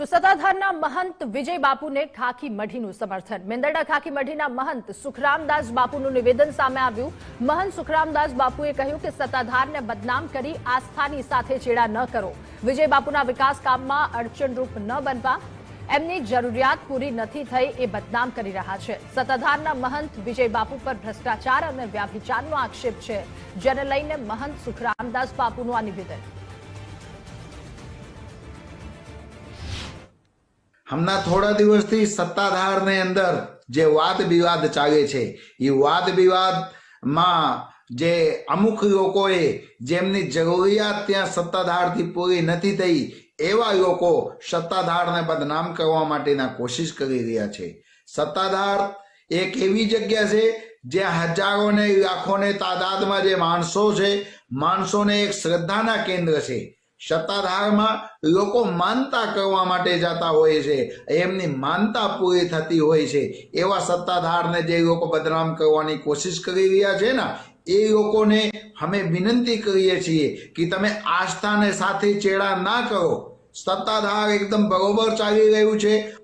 તો સત્તાધારના મહંત વિજય બાપુને ખાખી મઢીનું સમર્થન. મેંદરડા ખાખી મઢીના મહંત સુખરામદાસ બાપુનું નિવેદન સામે આવ્યું. મહંત સુખરામદાસ બાપુએ કહ્યું કે સત્તાધારને બદનામ કરી આસ્થાની સાથે ચેડા ન કરો. વિજય બાપુના વિકાસ કામમાં અડચણરૂપ ન બનવા એમની જરૂરિયાત પૂરી નથી થઈ એ બદનામ કરી રહ્યા છે. સત્તાધારના મહંત વિજય બાપુ પર ભ્રષ્ટાચાર અને વ્યાભિચારનો આક્ષેપ છે. જેને લઈને મહંત સુખરામદાસ બાપુનું આ નિવેદન. હમણાં થોડા દિવસથી સત્તાધારની અંદર જે વાદ વિવાદ ચાલે છે, એ વાદ વિવાદમાં જે અમુક લોકોએ જેમની જરૂરિયાત ત્યાં સત્તાધારથી પૂરી નથી થઈ, એવા લોકો સત્તાધારને બદનામ કરવા માટેના કોશિશ કરી રહ્યા છે. સત્તાધાર એક એવી જગ્યા છે, જ્યાં હજારોને લાખોને તાદાદમાં જે માણસો છે, માણસોને એક શ્રદ્ધાના કેન્દ્ર છે. સત્તાધારમાં લોકો માનતા કરવા માટે જતા હોય છે. એમની માનતા પૂરી થતી હોય છે. એવા સત્તાધારને જે લોકો બદનામ કરવાની કોશિશ કરી રહ્યા છે ને, એ લોકોને અમે વિનંતી કરીએ છીએ કે તમે આસ્થાને સાથે ચેડા ના કરો. સત્તાધાર એકદમ બરોબર ચાલી રહ્યું છે.